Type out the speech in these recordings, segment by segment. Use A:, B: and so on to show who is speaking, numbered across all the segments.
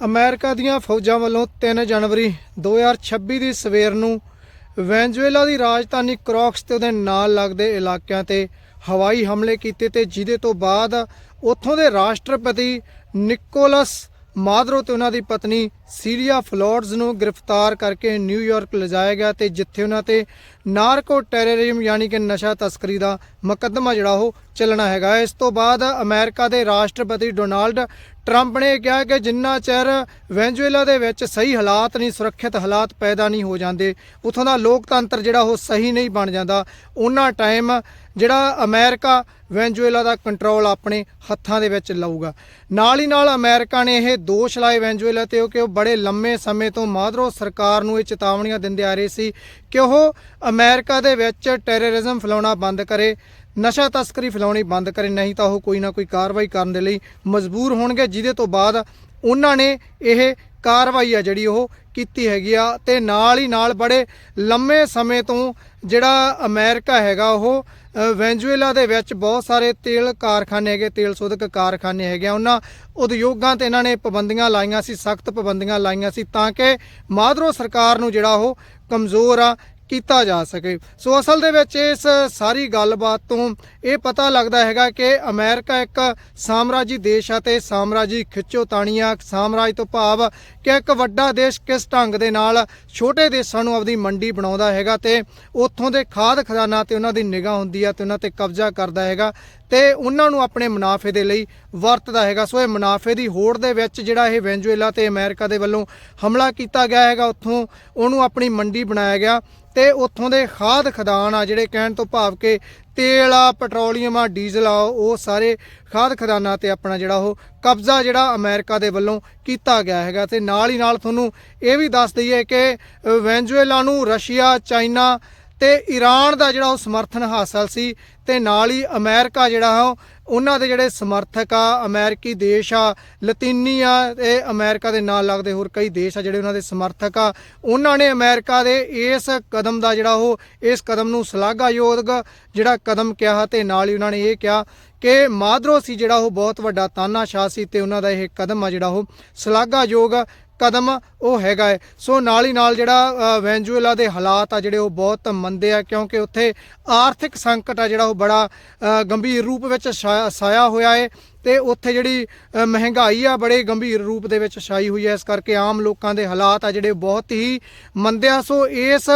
A: America ਦੀਆਂ ਫੌਜਾਂ ਵੱਲੋਂ 3 ਜਨਵਰੀ 2026 ਦੀ ਸਵੇਰ ਨੂੰ ਵੈਨਜ਼ੂਏਲਾ ਦੀ ਰਾਜਧਾਨੀ ਕ੍ਰੌਕਸ ਤੇ ਉਹਦੇ ਨਾਲ ਲੱਗਦੇ ਇਲਾਕਿਆਂ ਤੇ ਹਵਾਈ ਹਮਲੇ ਕੀਤੇ ਤੇ ਜਿਹਦੇ ਤੋਂ ਬਾਅਦ ਉੱਥੋਂ ਦੇ ਰਾਸ਼ਟਰਪਤੀ ਨਿਕੋਲਸ ਮਾਦਰੋ ਤੇ ਉਹਨਾਂ ਦੀ ਪਤਨੀ ਸੀਰੀਆ ਫਲੋਰਸ ਨੂੰ ਗ੍ਰਿਫਤਾਰ ਕਰਕੇ ਨਿਊਯਾਰਕ ਲਿਜਾਇਆ ਗਿਆ ਤੇ ਜਿੱਥੇ ਉਹਨਾਂ ਤੇ ਨਾਰਕੋ ਟੈਰਰਿਜ਼ਮ ਯਾਨੀ ਕਿ ਨਸ਼ਾ ਤਸਕਰੀ ਦਾ ਮੁਕੱਦਮਾ ਜਿਹੜਾ ਉਹ ਚੱਲਣਾ ਹੈਗਾ। ਇਸ ਤੋਂ ਬਾਅਦ ਅਮਰੀਕਾ ਦੇ ਰਾਸ਼ਟਰਪਤੀ ਡੋਨਾਲਡ ਟਰੰਪ ਨੇ ਕਿਹਾ ਕਿ ਜਿੰਨਾ ਚਿਰ ਵੈਨਜ਼ੂਏਲਾ ਦੇ ਵਿੱਚ ਸਹੀ ਹਾਲਾਤ ਨਹੀਂ, ਸੁਰੱਖਿਅਤ ਹਾਲਾਤ ਪੈਦਾ ਨਹੀਂ ਹੋ ਜਾਂਦੇ, ਉਥੋਂ ਦਾ ਲੋਕਤੰਤਰ ਜਿਹੜਾ ਉਹ ਸਹੀ ਨਹੀਂ ਬਣ ਜਾਂਦਾ, ਉਹਨਾਂ ਟਾਈਮ ਜਿਹੜਾ ਅਮਰੀਕਾ ਵੈਨਜ਼ੂਏਲਾ ਦਾ ਕੰਟਰੋਲ ਆਪਣੇ ਹੱਥਾਂ ਦੇ ਵਿੱਚ ਲਊਗਾ। ਨਾਲ ਹੀ ਨਾਲ ਅਮਰੀਕਾ ਨੇ ਇਹ ਦੋਸ਼ ਲਾਏ ਵੈਨਜ਼ੂਏਲਾ ਤੇ ਕਿ ਉਹ ਬੜੇ ਲੰਮੇ ਸਮੇਂ ਤੋਂ ਮਾਦਰੋ ਸਰਕਾਰ ਨੂੰ ਇਹ ਚੇਤਾਵਨੀਆਂ ਦਿੰਦੇ ਆ ਰਹੇ ਸੀ ਕਿ ਉਹ ਅਮਰੀਕਾ ਦੇ ਵਿੱਚ ਟੈਰਰਿਜ਼ਮ ਫੈਲਾਉਣਾ ਬੰਦ ਕਰੇ, ਨਸ਼ਾ ਤਸਕਰੀ ਫੈਲਾਉਣੀ ਬੰਦ ਕਰੇ, ਨਹੀਂ ਤਾਂ ਉਹ ਕੋਈ ਨਾ ਕੋਈ ਕਾਰਵਾਈ ਕਰਨ ਦੇ ਲਈ ਮਜਬੂਰ ਹੋਣਗੇ, ਜਿਹਦੇ ਤੋਂ ਬਾਅਦ ਉਹਨਾਂ ਨੇ ਇਹ ਕਾਰਵਾਈ ਆ ਜਿਹੜੀ ਉਹ ਕੀਤੀ ਹੈਗੀ ਆ ਤੇ ਨਾਲ ਹੀ ਨਾਲ ਬੜੇ ਲੰਮੇ ਸਮੇਂ ਤੋਂ ਜਿਹੜਾ ਅਮਰੀਕਾ ਹੈਗਾ ਉਹ ਅ, ਵੈਨਜ਼ੂਏਲਾ ਦੇ ਵਿੱਚ ਬਹੁਤ ਸਾਰੇ ਤੇਲ ਕਾਰਖਾਨੇ ਹੈਗੇ ਤੇਲ ਸੋਧਕ ਕਾਰਖਾਨੇ ਹੈਗੇ ਆ। ਉਹਨਾਂ ਉਦਯੋਗਾਂ ਤੇ ਇਹਨਾਂ ਨੇ ਪਾਬੰਦੀਆਂ ਲਾਈਆਂ ਸੀ ਸਖਤ ਪਾਬੰਦੀਆਂ ਲਾਈਆਂ ਸੀ ਤਾਂ ਕਿ ਮਾਦਰੋ ਸਰਕਾਰ ਨੂੰ ਜਿਹੜਾ ਉਹ ਕਮਜ਼ੋਰ ਆ ਕੀਤਾ ਜਾ ਸਕੇ। ਸੋ ਅਸਲ ਦੇ ਵਿੱਚ ਇਸ ਸਾਰੀ ਗੱਲਬਾਤ ਤੋਂ ਇਹ ਪਤਾ ਲੱਗਦਾ ਹੈਗਾ ਕਿ ਅਮਰੀਕਾ ਇੱਕ ਸਾਮਰਾਜੀ ਦੇਸ਼ ਆ ਤੇ ਸਾਮਰਾਜੀ ਖਿੱਚੋਤਾਣੀਆਂ, ਸਾਮਰਾਜ ਤੋਂ ਭਾਵ ਕਿ ਇੱਕ ਵੱਡਾ ਦੇਸ਼ ਕਿਸ ਢੰਗ ਦੇ ਨਾਲ ਛੋਟੇ ਦੇਸ਼ਾਂ ਨੂੰ ਆਪਣੀ ਮੰਡੀ ਬਣਾਉਂਦਾ ਹੈਗਾ ਤੇ ਉੱਥੋਂ ਦੇ ਖਾਦ ਖਜ਼ਾਨਾ ਤੇ ਉਹਨਾਂ ਦੀ ਨਿਗਾਹ ਹੁੰਦੀ ਆ ਤੇ ਉਹਨਾਂ ਤੇ ਕਬਜ਼ਾ ਕਰਦਾ ਹੈਗਾ ਤੇ ਉਹਨਾਂ ਨੂੰ ਆਪਣੇ ਮੁਨਾਫੇ ਦੇ ਲਈ ਵਰਤਦਾ ਹੈਗਾ। ਸੋ ਇਹ ਮੁਨਾਫੇ ਦੀ ਹੋੜ ਦੇ ਵਿੱਚ ਜਿਹੜਾ ਇਹ ਵੈਨਜ਼ੂਏਲਾ ਤੇ ਅਮਰੀਕਾ ਦੇ ਵੱਲੋਂ ਹਮਲਾ ਕੀਤਾ ਗਿਆ ਹੈਗਾ। ਉੱਥੋਂ ਉਹਨੂੰ ਆਪਣੀ ਮੰਡੀ ਬਣਾਇਆ ਗਿਆ। ਤੇ ਉੱਥੋਂ ਦੇ ਖਾਦ ਖਦਾਨ ਆ ਜਿਹੜੇ ਕਹਿਣ ਤੋਂ ਭਾਵ ਕਿ ਤੇਲ ਆ, ਪੈਟਰੋਲੀਅਮ ਆ, ਡੀਜ਼ਲ ਆ, ਉਹ ਸਾਰੇ ਖਾਦ ਖਦਾਨਾਂ ਤੇ ਆਪਣਾ ਜਿਹੜਾ ਉਹ ਕਬਜ਼ਾ ਜਿਹੜਾ ਅਮਰੀਕਾ ਦੇ ਵੱਲੋਂ ਕੀਤਾ ਗਿਆ ਹੈਗਾ ਤੇ ਨਾਲ ਹੀ ਨਾਲ ਤੁਹਾਨੂੰ ਇਹ ਵੀ ਦੱਸ ਦਈਏ ਕਿ ਵੈਨਜ਼ੂਏਲਾ ਨੂੰ ਰਸ਼ੀਆ, ਚਾਈਨਾ ਤੇ ਈਰਾਨ ਦਾ ਜਿਹੜਾ ਉਹ ਸਮਰਥਨ ਹਾਸਲ ਸੀ ਤੇ ਨਾਲ ਹੀ ਅਮਰੀਕਾ ਜਿਹੜਾ ਉਹ, ਉਹਨਾਂ ਦੇ ਜਿਹੜੇ ਸਮਰਥਕ ਆ, ਅਮਰੀਕੀ ਦੇਸ਼ ਆ, ਲਤੀਨੀ ਆ ਤੇ ਅਮਰੀਕਾ ਦੇ ਨਾਲ ਲੱਗਦੇ ਹੋਰ ਕਈ ਦੇਸ਼ ਆ ਜਿਹੜੇ ਉਹਨਾਂ ਦੇ ਸਮਰਥਕ ਆ। ਉਹਨਾਂ ਨੇ ਅਮਰੀਕਾ ਦੇ ਇਸ ਕਦਮ ਦਾ ਜਿਹੜਾ ਉਹ, ਇਸ ਕਦਮ ਨੂੰ ਸ਼ਲਾਘਾਯੋਗ ਜਿਹੜਾ ਕਦਮ ਕਿਹਾ ਤੇ ਨਾਲ ਹੀ ਉਹਨਾਂ ਨੇ ਇਹ ਕਿਹਾ ਕਿ ਮਾਦਰੋ ਸੀ ਜਿਹੜਾ ਉਹ ਬਹੁਤ ਵੱਡਾ ਤਾਨਾਸ਼ਾਹ ਸੀ ਤੇ ਉਹਨਾਂ ਦਾ ਇਹ ਕਦਮ ਆ ਜਿਹੜਾ ਉਹ ਸ਼ਲਾਘਾਯੋਗ ਕਦਮ ਉਹ ਹੈਗਾ ਹੈ ਸੋ ਨਾਲ ਹੀ ਨਾਲ ਜਿਹੜਾ ਅ, ਦੇ ਹਾਲਾਤ ਆ ਜਿਹੜੇ ਉਹ ਬਹੁਤ ਮੰਦੇ ਆ ਕਿਉਂਕਿ ਉੱਥੇ ਆਰਥਿਕ ਸੰਕਟ ਆ ਜਿਹੜਾ ਉਹ ਬੜਾ ਗੰਭੀਰ ਰੂਪ ਵਿੱਚ ਛਾਇਆ ਛਾਇਆ ਹੋਇਆ ਹੈ ਤੇ ਉੱਥੇ ਜਿਹੜੀ ਮਹਿੰਗਾਈ ਆ ਬੜੇ ਗੰਭੀਰ ਰੂਪ ਦੇ ਵਿੱਚ ਛਾਈ ਹੋਈ ਹੈ। ਇਸ ਕਰਕੇ ਆਮ ਲੋਕਾਂ ਦੇ ਹਾਲਾਤ ਆ ਜਿਹੜੇ ਬਹੁਤ ਹੀ ਮੰਦੇ ਆ ਸੋ ਇਸ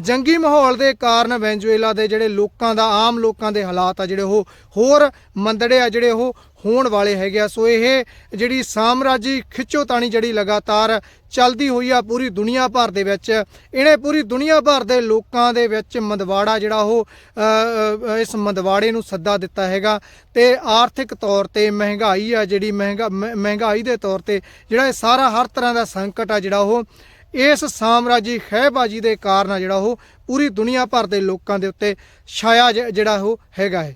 A: ਜੰਗੀ ਮਾਹੌਲ ਦੇ ਕਾਰਨ ਵੈਨਜ਼ੂਏਲਾ ਦੇ ਜਿਹੜੇ ਲੋਕਾਂ ਦਾ, ਆਮ ਲੋਕਾਂ ਦੇ ਹਾਲਾਤ ਆ ਜਿਹੜੇ ਉਹ ਹੋਰ ਮੰਦੜੇ ਆ, ਜਿਹੜੇ ਉਹ ਹੋਣ ਵਾਲੇ ਹੈਗੇ ਆ। ਸੋ ਇਹ ਜਿਹੜੀ ਸਾਮਰਾਜੀ ਖਿੱਚੋਤਾਣੀ ਜਿਹੜੀ ਲਗਾਤਾਰ ਚੱਲਦੀ ਹੋਈ ਆ ਪੂਰੀ ਦੁਨੀਆ ਭਰ ਦੇ ਵਿੱਚ। ਇਹਨੇ ਪੂਰੀ ਦੁਨੀਆ ਭਰ ਦੇ ਲੋਕਾਂ ਦੇ ਵਿੱਚ ਮੰਦਵਾੜਾ ਜਿਹੜਾ ਉਹ ਇਸ ਮੰਦਵਾੜੇ ਨੂੰ ਸੱਦਾ ਦਿੱਤਾ ਹੈਗਾ। ਤੇ ਆਰਥਿਕ ਤੌਰ ਤੇ ਮਹਿੰਗਾਈ ਆ ਜਿਹੜੀ ਮਹਿੰਗਾ, ਮ- ਮਹਿੰਗਾਈ ਦੇ ਤੌਰ ਤੇ ਜਿਹੜਾ ਇਹ ਸਾਰਾ ਹਰ ਤਰ੍ਹਾਂ ਦਾ ਸੰਕਟ ਆ ਜਿਹੜਾ ਉਹ, ਇਸ ਸਾਮਰਾਜੀ ਖਹਿਬਾਜੀ ਦੇ ਕਾਰਨ ਆ ਜਿਹੜਾ ਉਹ ਪੂਰੀ ਦੁਨੀਆ ਭਰ ਦੇ ਲੋਕਾਂ ਦੇ ਉੱਤੇ ਛਾਇਆ ਜਿਹੜਾ ਉਹ ਹੈਗਾ ਹੈ।